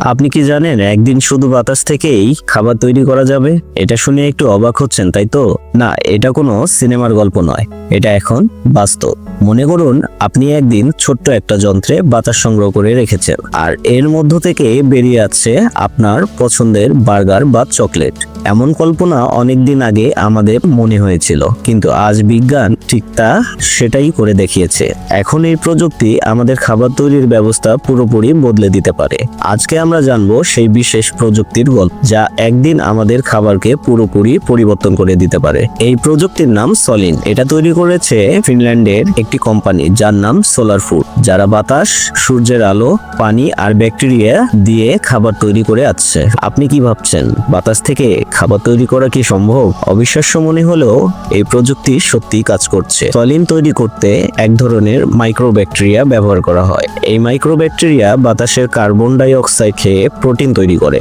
আপনি কি জানেন একদিন শুধু বাতাস থেকেই খাবার তৈরি করা যাবে? এটা শুনে একটু অবাক হচ্ছেন, তাই তো? না, এটা কোনো সিনেমার গল্প নয়। এটা এখন বাস্তব। মনে করুন, আপনি একদিন ছোট্ট একটা যন্ত্রে বাতাস সংগ্রহ করে রেখেছেন, আর এর মধ্য থেকে বেরিয়ে আসছে আপনার পছন্দের বার্গার বা চকলেট। এমন কল্পনা অনেক দিন আগে আমাদের মনে হয়েছিল, কিন্তু আজ বিজ্ঞান ঠিক তা সেটাই করে দেখিয়েছে। এখন এই প্রযুক্তি আমাদের খাবার তৈরির ব্যবস্থা পুরোপুরি বদলে দিতে পারে। আজকে আমরা জানব সেই বিশেষ প্রযুক্তির গল্প, যা একদিন আমাদের খাবারকে পুরোপুরি পরিবর্তন করে দিতে পারে। এই প্রযুক্তির নাম সলিন। এটা তৈরি করেছে ফিনল্যান্ডের একটি কোম্পানি যার নাম সোলার ফুড যারা বাতাস, সূর্যের আলো, পানি আর ব্যাকটেরিয়া দিয়ে খাবার তৈরি করে আসছে আপনি কি ভাবছেন, বাতাস থেকে খাবার তৈরি করা কি সম্ভব? অবিশ্বাস্য মনে হলেও এই প্রযুক্তি সত্যিই কাজ করছে। সলিন তৈরি করতে এক ধরনের মাইক্রো ব্যাকটেরিয়া ব্যবহার করা হয়। এই মাইক্রো ব্যাকটেরিয়া বাতাসের কার্বন ডাই অক্সাইড খেয়ে প্রোটিন তৈরি করে।